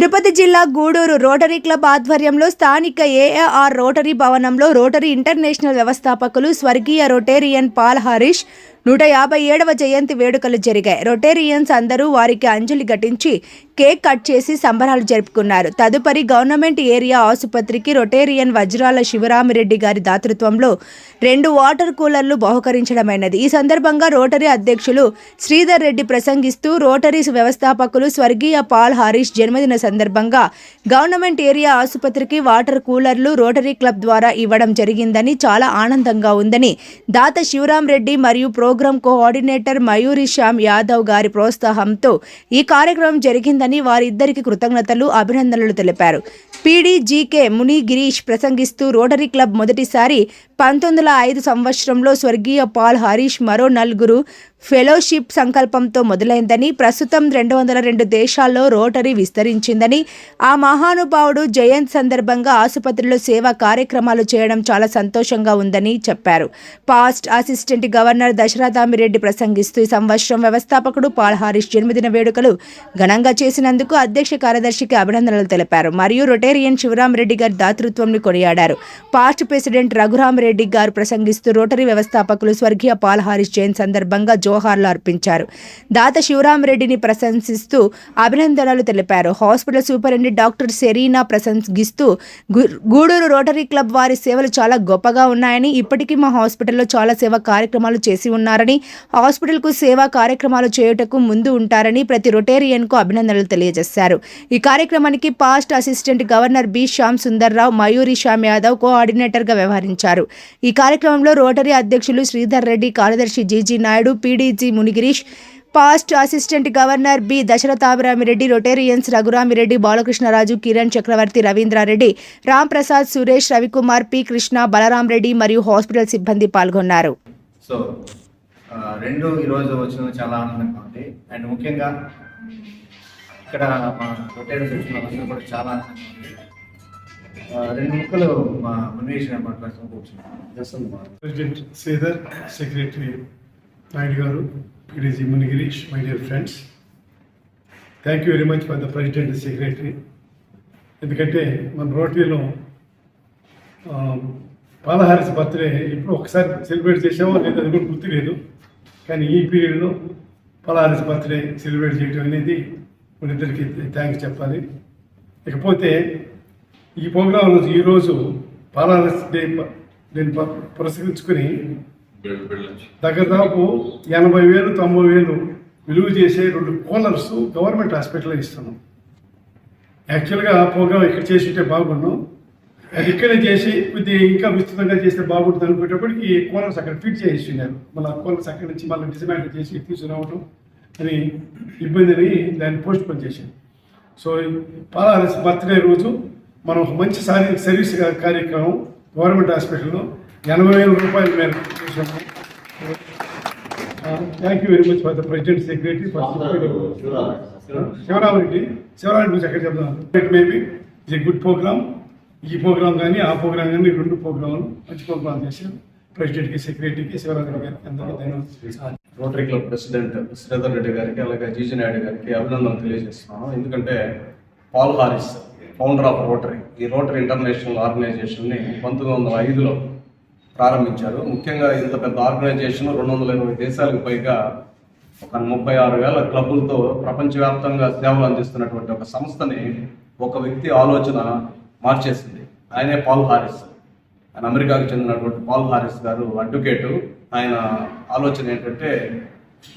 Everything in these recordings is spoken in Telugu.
తిరుపతి జిల్లా గూడూరు రోటరీ క్లబ్ ఆధ్వర్యంలో స్థానిక ఏఏఆర్ రోటరీ భవనంలో రోటరీ ఇంటర్నేషనల్ వ్యవస్థాపకులు స్వర్గీయ రొటేరియన్ పాల్ హరీష్ నూట యాభై ఏడవ జయంతి వేడుకలు జరిగాయి. రొటేరియన్స్ అందరూ వారికి అంజలి ఘటించి కేక్ కట్ చేసి సంబరాలు జరుపుకున్నారు. తదుపరి గవర్నమెంట్ ఏరియా ఆసుపత్రికి రొటేరియన్ వజ్రాల శివరామిరెడ్డి గారి దాతృత్వంలో రెండు వాటర్ కూలర్లు బహుకరించడమైనది. ఈ సందర్భంగా రోటరీ అధ్యక్షులు శ్రీధర్ రెడ్డి ప్రసంగిస్తూ రోటరీ వ్యవస్థాపకులు స్వర్గీయ పాల్ హారీష్ జన్మదిన సందర్భంగా గవర్నమెంట్ ఏరియా ఆసుపత్రికి వాటర్ కూలర్లు రోటరీ క్లబ్ ద్వారా ఇవ్వడం జరిగిందని చాలా ఆనందంగా ఉందని దాత శివరాం రెడ్డి మరియు ప్రోగ్రాం కోఆర్డినేటర్ మయూరి శ్యామ్ యాదవ్ గారి ప్రోత్సాహంతో ఈ కార్యక్రమం జరిగిందని వారిద్దరికి కృతజ్ఞతలు అభినందనలు తెలిపారు. పీడీజీకే ముని గిరీష్ ప్రసంగిస్తూ రోటరీ క్లబ్ మొదటిసారి పంతొమ్మిది వందల ఐదు సంవత్సరంలో స్వర్గీయ పాల్ హరీష్ మరో నలుగురు ఫెలోషిప్ సంకల్పంతో మొదలైందని ప్రస్తుతం రెండు వందల రెండు దేశాల్లో రోటరీ విస్తరించిందని ఆ మహానుభావుడు జయంత్ సందర్భంగా ఆసుపత్రిలో సేవా కార్యక్రమాలు చేయడం చాలా సంతోషంగా ఉందని చెప్పారు. పాస్ట్ అసిస్టెంట్ గవర్నర్ దశరథామిరెడ్డి ప్రసంగిస్తూ ఈ సంవత్సరం వ్యవస్థాపకుడు పాల్హారిష్ జన్మదిన వేడుకలు ఘనంగా చేసినందుకు అధ్యక్ష కార్యదర్శికి అభినందనలు తెలిపారు. మరియు రొటేరియన్ శివరామరెడ్డి గారి దాతృత్వంని కొనియాడారు. పాస్ట్ ప్రెసిడెంట్ రఘురామరెడ్డి గారు ప్రసంగిస్తూ రోటరీ వ్యవస్థాపకులు స్వర్గీయ పాల్ హారీష్ జయంతి సందర్భంగా జోహార్లు అర్పించారు. దాత శివరామరెడ్డిని ప్రశంసిస్తూ అభినందనలు తెలిపారు. హాస్పిటల్ సూపరింటెండెంట్ డాక్టర్ సెరీనా ప్రశంసిస్తూ గూడూరు రోటరీ క్లబ్ వారి సేవలు చాలా గొప్పగా ఉన్నాయని ఇప్పటికీ మా హాస్పిటల్లో చాలా సేవా కార్యక్రమాలు చేసి ఉన్నారని హాస్పిటల్కు సేవా కార్యక్రమాలు చేయుటకు ముందు ఉంటారని ప్రతి రొటేరియన్కు అభినందనలు తెలియజేశారు. ఈ కార్యక్రమానికి past assistant governor B. Shyam Sundararao Mayuri Shyam Yadav కోఆర్డినేటర్గా వ్యవహరించారు. ఈ కార్యక్రమంలో రోటరీ అధ్యక్షులు శ్రీధర్ రెడ్డి కార్యదర్శి GG Naidu PDG Munigirish past assistant governor B Dasarathabhiramireddy rotarians Raghuramireddy Balakrishnaraju Kiran Chakravarthy Ravindrareddy Ram Prasad Suresh Ravikumar P Krishna Balaram Reddy మరియు హాస్పిటల్ సిబ్బంది పాల్గొన్నారు. సో రెండు ఈరోజు వచ్చిన చాలా ఆనందంగా ఉంది. అండ్ ముఖ్యంగా ఇక్కడ మా వచ్చిన వాళ్ళందరూ కూడా చాలా ఆనందంగా ఉంది. ఆ, రెండు ముక్కలు మా మున్వేష్ గారు మాట్లాడుతూ కూర్చున్నాం. ప్రెసిడెంట్ శ్రీధర్ సెక్రటరీ నాయుడు గారు PDG Munigirish my dear friends. Thank you very much for the president secretary ఎందుకంటే మన రోటరీలో పాలహారస్ బర్త్డే ఇప్పుడు ఒకసారి సెలబ్రేట్ చేసామో లేదు అది కూడా గుర్తు లేదు కానీ ఈ పీరియడ్లో పాలహారస్ బర్త్డే సెలబ్రేట్ చేయడం అనేది మనిద్దరికి థ్యాంక్స్ చెప్పాలి. ఇకపోతే ఈ ప్రోగ్రాం ఈరోజు పాలహారస్ డే దీన్ని పురస్కరించుకుని దగ్గర దాపు ఎనభై వేలు తొంభై వేలు విలువ చేసే రెండు కూలర్స్ గవర్నమెంట్ హాస్పిటల్లో ఇస్తున్నాం. యాక్చువల్గా ఆ ప్రోగ్రామ్ ఇక్కడ చేసి ఉంటే బాగున్నాం. అది ఇక్కడే చేసి కొద్దిగా ఇంకా విస్తృతంగా చేస్తే బాగుంటుంది అనుకునేటప్పటికి కూలర్స్ అక్కడ ఫిట్ చేసి ఉన్నారు మళ్ళీ కూలర్స్ అక్కడ నుంచి మళ్ళీ డిసమాంటిల్ చేసి తీసుకురావడం అని ఇబ్బందిని దాన్ని పోస్ట్ పోన్ చేశాను సో పాలారస్ బర్త్డే రోజు మనం ఒక మంచి సారి సర్వీస్ కార్యక్రమం గవర్నమెంట్ హాస్పిటల్లో ఎనభై వేల రూపాయలు మేము చేసాము thank you very much for the president secretary for Sivaramareddy Sivaramareddy గురించి ఎక్కడ చెప్తాను it maybe a good program ఈ ప్రోగ్రామ్ కానీ ఆ ప్రోగ్రామ్ కానీ రెండు ప్రోగ్రాములు మంచి ప్రోగ్రామ్ చేశారు. ప్రెసిడెంట్కి సెక్రటరీకి శివరామరెడ్డి గారికి అందరికీ ధన్యవాదాలు. Rotary club president Sridhar Reddy గారికి అలాగే జీజీ నాయుడు గారికి అభినందనలు తెలియజేస్తున్నాను. ఎందుకంటే Paul Harris founder of rotary ఈ రోటరీ ఇంటర్నేషనల్ ఆర్గనైజేషన్ని పంతొమ్మిది వందల ఐదులో ప్రారంభించారు. ముఖ్యంగా ఇంత పెద్ద ఆర్గనైజేషన్ రెండు వందల ఇరవై దేశాలకు పైగా ఒక ముప్పై ఆరు వేల క్లబ్బులతో ప్రపంచవ్యాప్తంగా సేవలు అందిస్తున్నటువంటి ఒక సంస్థని ఒక వ్యక్తి ఆలోచన మార్చేసింది. ఆయనే పాల్ హారిస్. ఆయన అమెరికాకు చెందినటువంటి పాల్ హారిస్ గారు అడ్వకేటు. ఆయన ఆలోచన ఏంటంటే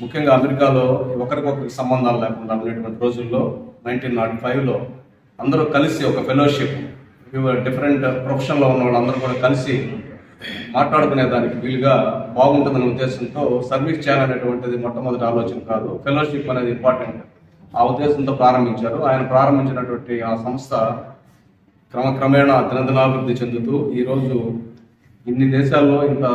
ముఖ్యంగా అమెరికాలో ఒకరికొకరికి సంబంధాలు లేకుండా ఉండేటువంటి రోజుల్లో నైన్టీన్ నాట్ ఫైవ్లో అందరూ కలిసి ఒక ఫెలోషిప్ డిఫరెంట్ ప్రొఫెషన్లో ఉన్న వాళ్ళందరూ కూడా కలిసి మాట్లాడుకునే దానికి వీలుగా బాగుంటుందనే ఉద్దేశంతో సర్వీస్ చేయాలనేటువంటిది మొట్టమొదటి ఆలోచన కాదు. ఫెలోషిప్ అనేది ఇంపార్టెంట్. ఆ ఉద్దేశంతో ప్రారంభించారు. ఆయన ప్రారంభించినటువంటి ఆ సంస్థ క్రమక్రమేణా దినదినాభివృద్ధి చెందుతూ ఈరోజు ఇన్ని దేశాల్లో ఇంత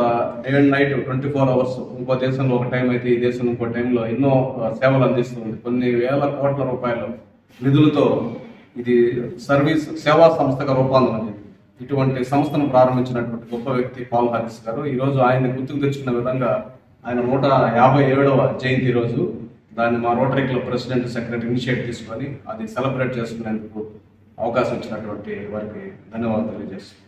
day and night twenty four hours ఇంకో దేశంలో ఒక టైం అయితే ఈ దేశం ఇంకో టైంలో ఎన్నో సేవలు అందిస్తుంది. కొన్ని వేల కోట్ల రూపాయల నిధులతో ఇది సర్వీస్ సేవా సంస్థగా రూపాంతరం ఇటువంటి సంస్థను ప్రారంభించినటువంటి గొప్ప వ్యక్తి పాల్ హారిస్ గారు. ఈరోజు ఆయన గుర్తుకు తెచ్చుకున్న విధంగా ఆయన నూట యాభై ఏడవ జయంతి రోజు దాన్ని మా rotary club president secretary initiate తీసుకొని అది సెలబ్రేట్ చేసుకునేందుకు అవకాశం ఇచ్చినటువంటి వారికి ధన్యవాదాలు తెలియజేస్తున్నాను.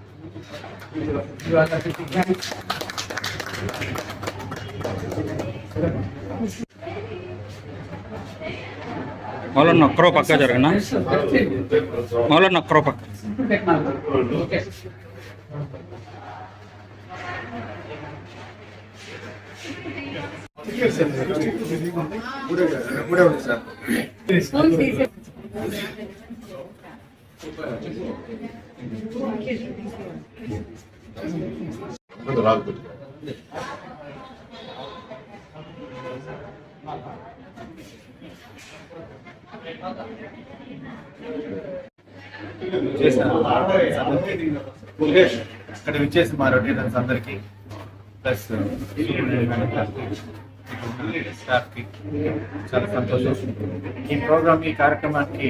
మౌలన్న ఒక్కరో పక్క జరగనా మౌలన్న ఒక్కరో పక్క మూడే ఉంది సార్ ఇక్కడ విచ్చేసి మా రొటేటర్స్ అందరికి ప్లస్ స్టాఫ్కి చాలా సంతోషం. ఈ ప్రోగ్రామ్ ఈ కార్యక్రమానికి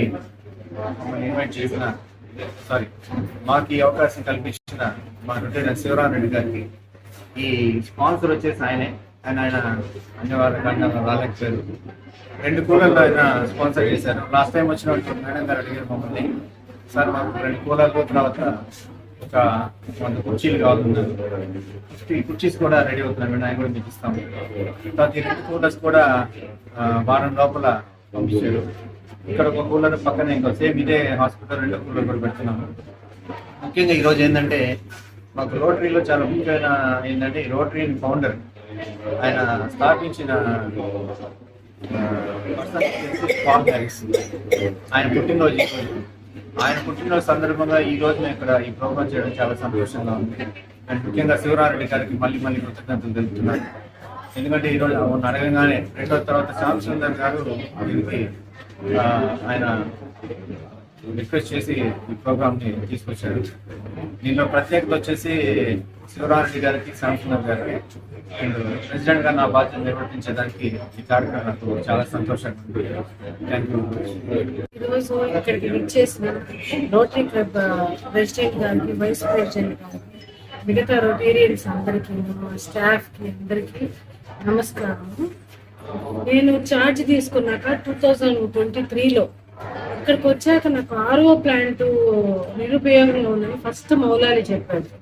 మమ్మల్ని ఇన్వైట్ చేసిన సారీ మాకు ఈ అవకాశం కల్పించిన మా రొటేటర్ శివరామ్ రెడ్డి గారికి ఈ స్పాన్సర్ వచ్చేసి ఆయనే. ఆయన ఆయన అన్యవారు రాలేకపోయారు రెండు కూలర్లు ఆయన స్పాన్సర్ చేశారు. లాస్ట్ టైం వచ్చినప్పుడు మేడం గారు అడిగారు మమ్మల్ని. సార్ మాకు రెండు కూలర్లు తర్వాత ఒక వంద కుర్చీలు కావాలన్నారు. ఈ కుర్చీస్ కూడా రెడీ అవుతున్నారు మేడం. ఆయన కూడా మీకు ఇస్తాము. తర్వాత ఈ రెండు కూలర్స్ కూడా వారం లోపల పంపించారు ఇక్కడ ఒక కూలర్ పక్కనే ఇంకో సేమ్ ఇదే హాస్పిటల్ రెండు కూలర్ కూడా పెడుతున్నాము. ముఖ్యంగా ఈరోజు ఏంటంటే మాకు రోటరీలో చాలా ముఖ్యమైన ఏంటంటే ఈ రోటరీ ఫౌండర్ ఆయన స్థాపించిన ఆయన పుట్టినరోజు ఆయన పుట్టినరోజు సందర్భంగా ఈ రోజు మేము ఇక్కడ ఈ ప్రోగ్రామ్ చేయడం చాలా సంతోషంగా ఉంది. అండ్ ముఖ్యంగా శివరారెడ్డి గారికి మళ్ళీ మళ్ళీ కృతజ్ఞతలు తెలుపుతున్నాను. ఎందుకంటే ఈ రోజు అడగగానే రెండో తర్వాత శ్యామ్ సుందర్ గారు దీనికి ఆయన రిక్వెస్ట్ చేసి ఈ ప్రోగ్రామ్ని తీసుకొచ్చారు. దీనిలో ప్రత్యేకత వచ్చేసి శివరాజు గారికి శ్యామసుందర్ గారికి అండ్ ప్రెసిడెంట్గా నా బాధ్యత నిర్వర్తించడానికి ఈ కార్యక్రమం నాకు చాలా సంతోషంగా ఉంది. థ్యాంక్ యూ ఈరోజు ఇక్కడికి విచ్చేసిన రోటరీ క్లబ్ ప్రెసిడెంట్ గారికి వైస్ ప్రెసిడెంట్ గారికి మిగతా రొటేరియన్స్ అందరికీ స్టాఫ్కి అందరికీ నమస్కారం. నేను ఛార్జ్ తీసుకున్నాక టూ థౌజండ్ ట్వంటీ త్రీలో ఇక్కడికి వచ్చాక నాకు ఆర్ఓ ప్లాంట్ నిరుపయోగంలో ఉందని ఫస్ట్ మౌలాలి చెప్పాడు.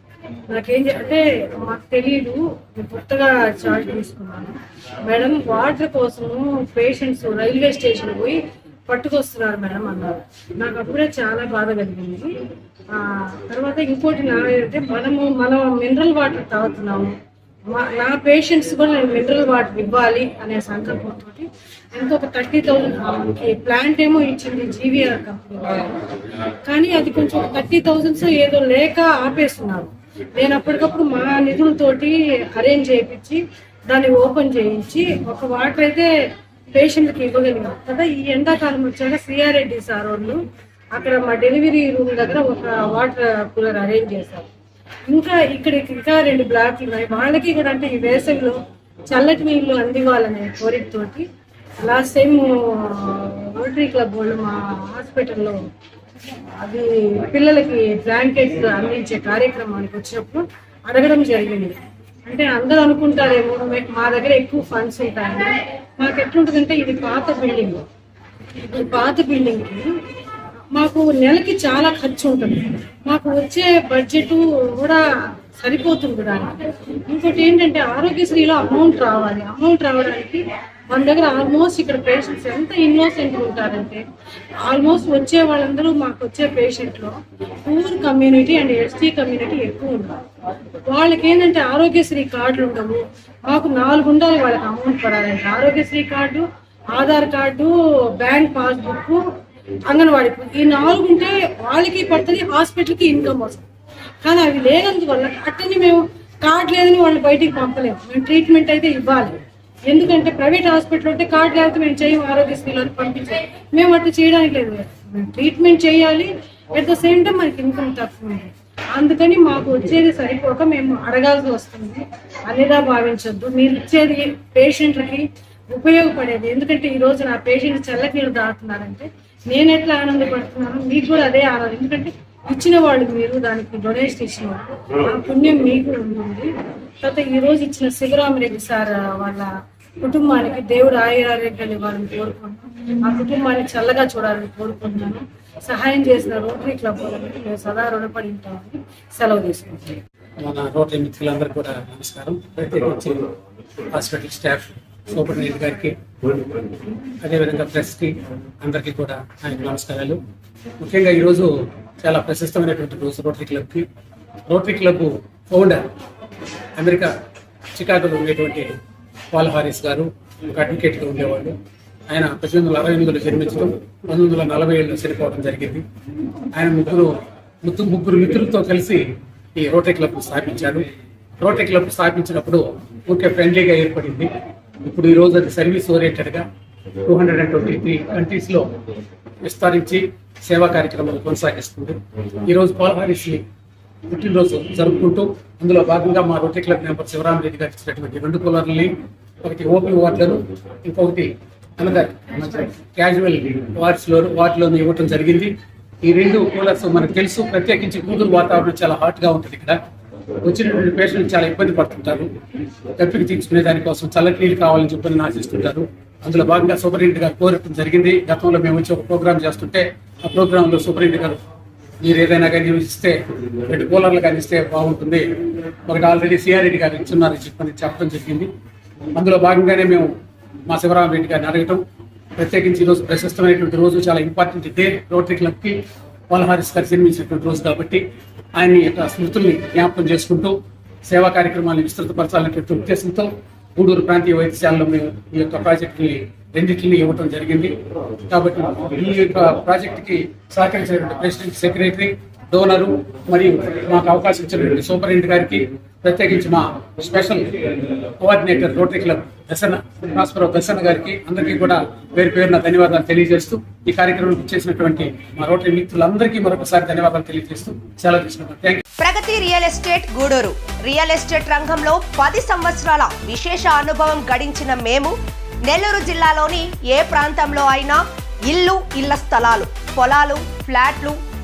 నాకేం చే- అంటే మాకు తెలియదు కొత్తగా చార్జ్ తీసుకున్నాను. మేడం వాటర్ కోసము పేషెంట్స్ రైల్వే స్టేషన్ పోయి పట్టుకొస్తున్నారు మేడం అన్నారు. నాకు అప్పుడే చాలా బాధ కలిగింది. తర్వాత ఇంకోటి నా అంటే మనము మనం మినరల్ వాటర్ తాగుతున్నాము. మా- నా పేషెంట్స్ కూడా నేను మినరల్ వాటర్ ఇవ్వాలి అనే సంకల్పంతో ఇంకొక థర్టీ థౌసండ్ ప్లాంట్ ఏమో ఇచ్చింది జీవీఆర్ కంపెనీ కానీ అది కొంచెం థర్టీ థౌసండ్స్ ఏదో లేక ఆపేస్తున్నారు. నేను అప్పటికప్పుడు మా నిధులతోటి అరేంజ్ చేయించి దాన్ని ఓపెన్ చేయించి ఒక వాటర్ అయితే పేషెంట్కి ఇవ్వగలిగాం. కదా ఈ ఎండాకాలం వచ్చాక సిఆర్ఎడ్డి సార్ వాళ్ళు అక్కడ మా డెలివరీ రూమ్ దగ్గర ఒక వాటర్ కూలర్ అరేంజ్ చేశారు. ఇంకా ఇక్కడ ఇంకా రెండు బ్లాక్లు ఉన్నాయి. వాళ్ళకి కూడా అంటే ఈ వేసవిలో చల్లటి నీళ్ళు అందివ్వాలనే కోరికతోటి లాస్ట్ టైం రోటరీ క్లబ్ వాళ్ళు మా హాస్పిటల్లో అది పిల్లలకి బ్లాంకెట్స్ అందించే కార్యక్రమానికి వచ్చినప్పుడు అడగడం జరిగింది. అంటే అందరూ అనుకుంటారేమో మా దగ్గర ఎక్కువ ఫండ్స్ ఉంటాయని. మాకు ఎట్లుంటుందంటే ఇది పాత బిల్డింగ్. ఈ పాత బిల్డింగ్కి మాకు నెలకి చాలా ఖర్చు ఉంటుంది. మాకు వచ్చే బడ్జెట్ కూడా సరిపోతుంది దానికి ఇంకోటి ఏంటంటే ఆరోగ్యశ్రీలో అమౌంట్ రావాలి. అమౌంట్ రావడానికి మన దగ్గర ఆల్మోస్ట్ ఇక్కడ పేషెంట్స్ ఎంత ఇన్నోసెంట్ ఉంటారంటే ఆల్మోస్ట్ వచ్చే వాళ్ళందరూ మాకు వచ్చే పేషెంట్లో poor community and ST community ఎక్కువ ఉంటారు వాళ్ళకి ఏంటంటే ఆరోగ్యశ్రీ కార్డులు ఉండవు. మాకు నాలుగు ఉండాలి వాళ్ళకి అమౌంట్ పడాలంటే. Aarogyasri card Aadhaar card bank passbook Anganwadi ఈ నాలుగు ఉంటే వాళ్ళకి పడుతుంది హాస్పిటల్కి ఇన్కమ్ వస్తుంది. కానీ అవి లేనందువల్ల అట్టని మేము కార్డు లేదని వాళ్ళు బయటికి పంపలేము మేము ట్రీట్మెంట్ అయితే ఇవ్వాలి. ఎందుకంటే ప్రైవేట్ హాస్పిటల్ ఉంటే కార్డు లేకపోతే మేము చేయం ఆరోగ్యశ్రీలో పంపించాలి. మేము అట్లా చేయడానికి లేదు. మేము ట్రీట్మెంట్ చేయాలి. అట్ ద సేమ్ టైం మనకి ఇన్కమ్ తక్కువ ఉంది. అందుకని మాకు వచ్చేది సరిపోక మేము అడగాల్సి వస్తుంది. అనేదా భావించొద్దు. మీరు ఇచ్చేది పేషెంట్లకి ఉపయోగపడేది. ఎందుకంటే ఈ రోజు నా పేషెంట్ చల్లకి నీళ్ళు దాటుతున్నారంటే నేను ఎట్లా ఆనందపడుతున్నాను మీకు కూడా అదే ఆనందం ఎందుకంటే ఇచ్చిన వాళ్ళు మీరు దానికి డొనేషన్ ఇచ్చిన వాళ్ళు ఆ పుణ్యం మీకు ఉంటుంది. తర్వాత ఈ రోజు ఇచ్చిన శివరామరెడ్డి సార్ వాళ్ళ కుటుంబానికి దేవుడు ఆయురారోగ్యాలు ఇవ్వాలని కోరుకుంటున్నాను. ఆ కుటుంబాన్ని చల్లగా చూడాలని కోరుకుంటున్నాను. సహాయం చేసిన రోటరీ క్లబ్ వాళ్ళకి మేము సదా రుణపడి ఉంటామని సెలవు తీసుకుంటాం మన రోటరీ మిత్రులందరూ కూడా నమస్కారం. హాస్పిటల్ స్టాఫ్ సూపరింటెండెంట్ గారికి అదేవిధంగా ప్రెస్కి అందరికీ కూడా ఆయనకు నమస్కారాలు. ముఖ్యంగా ఈరోజు చాలా ప్రశస్తమైనటువంటి రోజు రోటరీ క్లబ్కి. రోటరీ క్లబ్ ఫౌండర్ అమెరికా చికాగోలో ఉండేటువంటి పాల్ హారిస్ గారు ఒక అడ్వకేట్గా ఉండేవాళ్ళు. ఆయన పద్దెనిమిది వందల అరవై ఎనిమిదిలో జన్మించడం పంతొమ్మిది వందల నలభై ఏడులో చనిపోవడం జరిగింది. ఆయన ముగ్గురు ముత్తు ముగ్గురు మిత్రులతో కలిసి ఈ రోటరీ క్లబ్ స్థాపించాడు రోటరీ క్లబ్ స్థాపించినప్పుడు ఊరికే ఫ్రెండ్లీగా ఏర్పడింది. ఇప్పుడు ఈ రోజు అది service ఓరియంటెడ్గా two hundred and twenty three కంట్రీస్లో విస్తరించి సేవా కార్యక్రమాలు కొనసాగిస్తుంది. ఈరోజు రోజు పుట్టినరోజు జరుపుకుంటూ అందులో భాగంగా మా రోటరీ క్లబ్ మెంబర్ శివరామరెడ్డి గారు ఇచ్చినటువంటి రెండు కూలర్లని ఒకటి ఓపెన్ వార్డులను ఇంకొకటి అనదర్ క్యాజువల్ వార్డ్స్లో వాటిలో ఇవ్వటం జరిగింది. ఈ రెండు కూలర్స్ మనకు తెలుసు ప్రత్యేకించి కూతురు వాతావరణం చాలా హాట్గా ఉంటుంది ఇక్కడ. వచ్చినటువంటి పేషెంట్ చాలా ఇబ్బంది పడుతుంటారు. తప్పికి తీసుకునే దానికోసం చల్లటి నీళ్ళు కావాలని చెప్పని ఆశిస్తుంటారు. అందులో భాగంగా సూపరింటెండెంట్ గారు కోరటం జరిగింది. గతంలో మేము వచ్చి ఒక ప్రోగ్రామ్ చేస్తుంటే ఆ ప్రోగ్రామ్లో సూపరింటెండెంట్ గారు మీరు ఏదైనా కానీ ఇస్తే రెండు కూలర్లు కానీ ఇస్తే బాగుంటుంది. ఒకటి ఆల్రెడీ సిఆర్రెడ్డి గారు ఇచ్చున్నారని చెప్పని చెప్పడం జరిగింది. అందులో భాగంగానే మేము మా శివరామరెడ్డి గారిని అడగటం. ప్రత్యేకించి ఈరోజు ప్రశస్తమైనటువంటి రోజు చాలా ఇంపార్టెంట్ డే. రోటరీ క్లబ్కి పాల్హారిస్ గారు జన్మించినటువంటి రోజు కాబట్టి ఆయన యొక్క స్మృతుల్ని జ్ఞాపకం చేసుకుంటూ సేవా కార్యక్రమాలను విస్తృతపరచాలనేటువంటి ఉద్దేశంతో గూడూరు ప్రాంతీయ వైద్యశాలలో మేము ఈ యొక్క ప్రాజెక్టుని రెండింటిని ఇవ్వటం జరిగింది. కాబట్టి ఈ యొక్క ప్రాజెక్టుకి సహకరించినటువంటి ప్రెసిడెంట్ సెక్రటరీ డోనరు మరియు మాకు అవకాశం ఇచ్చినటువంటి సూపరింటెండెంట్ గారికి ప్రత్యేకించి మా స్పెషల్ కోఆర్డినేటర్ రోటరీ క్లబ్ దశన భాస్కరరావు దర్శన గారికి అందరికీ కూడా పేరు పేరున ధన్యవాదాలు తెలియజేస్తూ ఈ కార్యక్రమం చేసినటువంటి మా రోటరీ మిత్రులందరికీ మరొకసారి ధన్యవాదాలు తెలియజేస్తూ సెలవు తీసుకున్నాను Pragati real estate Gudur. Real estate రంగంలో పది సంవత్సరాల విశేష అనుభవం గడించిన మేము నెల్లూరు జిల్లాలోని ఏ ప్రాంతంలో అయినా ఇల్లు ఇళ్ళ స్థలాలు పొలాలు ఫ్లాట్లు